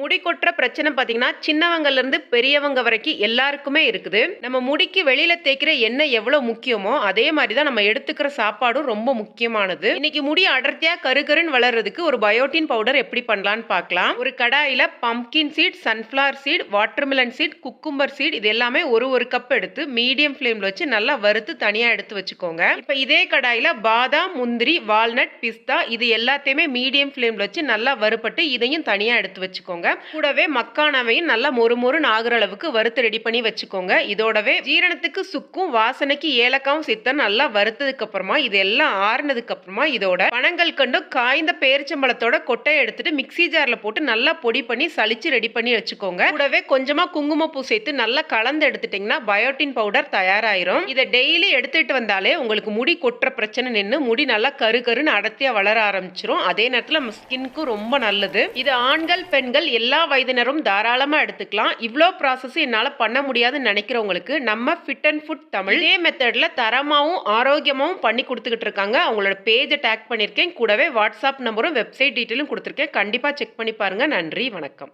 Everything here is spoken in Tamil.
முடி கொட்டுற பிரச்சனை பார்த்தீங்கன்னா சின்னவங்கலேருந்து பெரியவங்க வரைக்கும் எல்லாருக்குமே இருக்குது. நம்ம முடிக்கு வெளியில் தேய்க்கிற எண்ணெய் எவ்வளோ முக்கியமோ அதே மாதிரி தான் நம்ம எடுத்துக்கிற சாப்பாடும் ரொம்ப முக்கியமானது. இன்னைக்கு முடி அடர்த்தியாக கருகருன்னு வளர்றதுக்கு ஒரு பயோட்டின் பவுடர் எப்படி பண்ணலான்னு பார்க்கலாம் ஒரு கடாயில் pumpkin seed sunflower seed watermelon seed cucumber seed இது எல்லாமே ஒரு ஒரு கப் எடுத்து மீடியம் ஃப்ளேமில் வச்சு நல்லா வறுத்து தனியாக எடுத்து வச்சுக்கோங்க. இப்போ இதே கடாயில் பாதாம் முந்திரி வால்நட் பிஸ்தா இது எல்லாத்தையுமே மீடியம் ஃப்ளேமில் வச்சு நல்லா வறுபட்டு இதையும் தனியாக எடுத்து வச்சுக்கோங்க. கூடவே மக்கானவையும் நல்லா மொறு மொறுன்னு ஆகுற அளவுக்கு வறுத்து ரெடி பண்ணி வச்சுக்கோங்க. இதோடவே ஜீரணத்துக்கு சுக்கும் வாசனைக்கு ஏலக்காவும் சித்த நல்லா வறுத்ததுக்கு அப்புறமா இது எல்லாம் ஆறுனதுக்கு அப்புறமா இதோட பனங்கள் கண்டு காய்ந்த பேரிச்சம்பழத்தோட கொட்டையை எடுத்துட்டு மிக்ஸி ஜார்ல போட்டு நல்லா பொடி பண்ணி சளிச்சு ரெடி பண்ணி வச்சுக்கோங்க. கூடவே கொஞ்சமா குங்குமப்பூ சேர்த்து நல்லா கலந்து எடுத்துட்டீங்கன்னா பயோட்டின் பவுடர் தயாராயிரும். இதை டெய்லி எடுத்துட்டு வந்தாலே உங்களுக்கு முடி கொட்டுற பிரச்சனை நின்று முடி நல்லா கரு கருன்னு அடர்த்தியா வளர ஆரம்பிச்சிரும். அதே நேரத்தில் நம்ம ஸ்கின்க்கும் ரொம்ப நல்லது. இது ஆண்கள் பெண்கள் எல்லா வயதினரும் தாராளமாக எடுத்துக்கலாம். இவ்வளோ ப்ராசஸ் என்னால் பண்ண முடியாதுன்னு நினைக்கிறவங்களுக்கு நம்ம ஃபிட் அண்ட் ஃபுட் தமிழ் இதே மெத்தடில் தரமாகவும் ஆரோக்கியமாகவும் பண்ணி கொடுத்துக்கிட்டு இருக்காங்க. அவங்களோட பேஜை டேக் பண்ணியிருக்கேன். கூடவே வாட்ஸ்அப் நம்பரும் வெப்சைட் டீட்டெயிலும் கொடுத்துருக்கேன். கண்டிப்பாக செக் பண்ணி பாருங்கள் நன்றி வணக்கம்.